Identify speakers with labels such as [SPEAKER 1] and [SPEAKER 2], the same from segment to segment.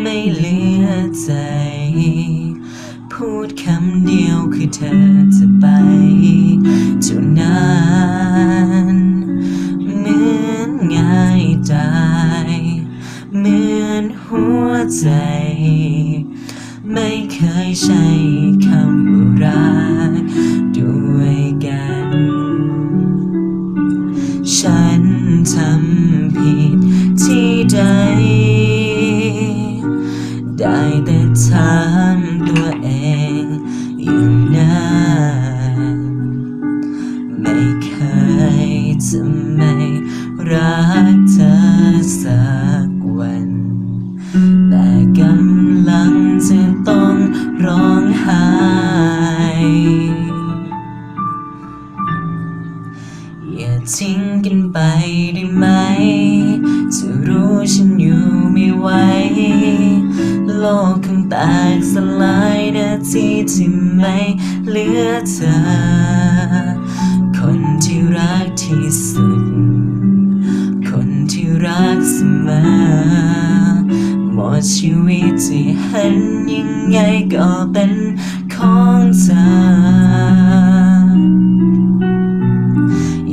[SPEAKER 1] ไม่เลือใจ พูดคำเดียวคือเธอจะไปายดายเหมือนหัวใจ ไม่เคยใช้คำว่ารักด้วยกัน ฉันทำผิดที่ใด ได้แต่ถามตัวเองอยู่นานไม่เคยจะไม่รัก สักวัน แต่กำลังจะต้องร้องไห้อย่าทิ้งกันไปได้ไหมจะรู้ฉันอยู่ไม่ไหวโลกคงแตกสลายนาทีที่ไม่เหลือเธอ คนที่รักที่สุด ชีวิตที่เห็นยังไงก็เป็นของเธอ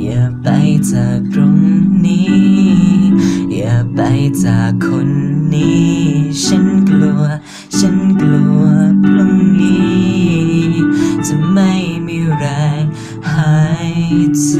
[SPEAKER 1] อย่าไปจากตรงนี้ อย่าไปจากคนนี้ ฉันกลัว ฉันกลัวพรุ่งนี้ จะไม่มีแรงหายใจ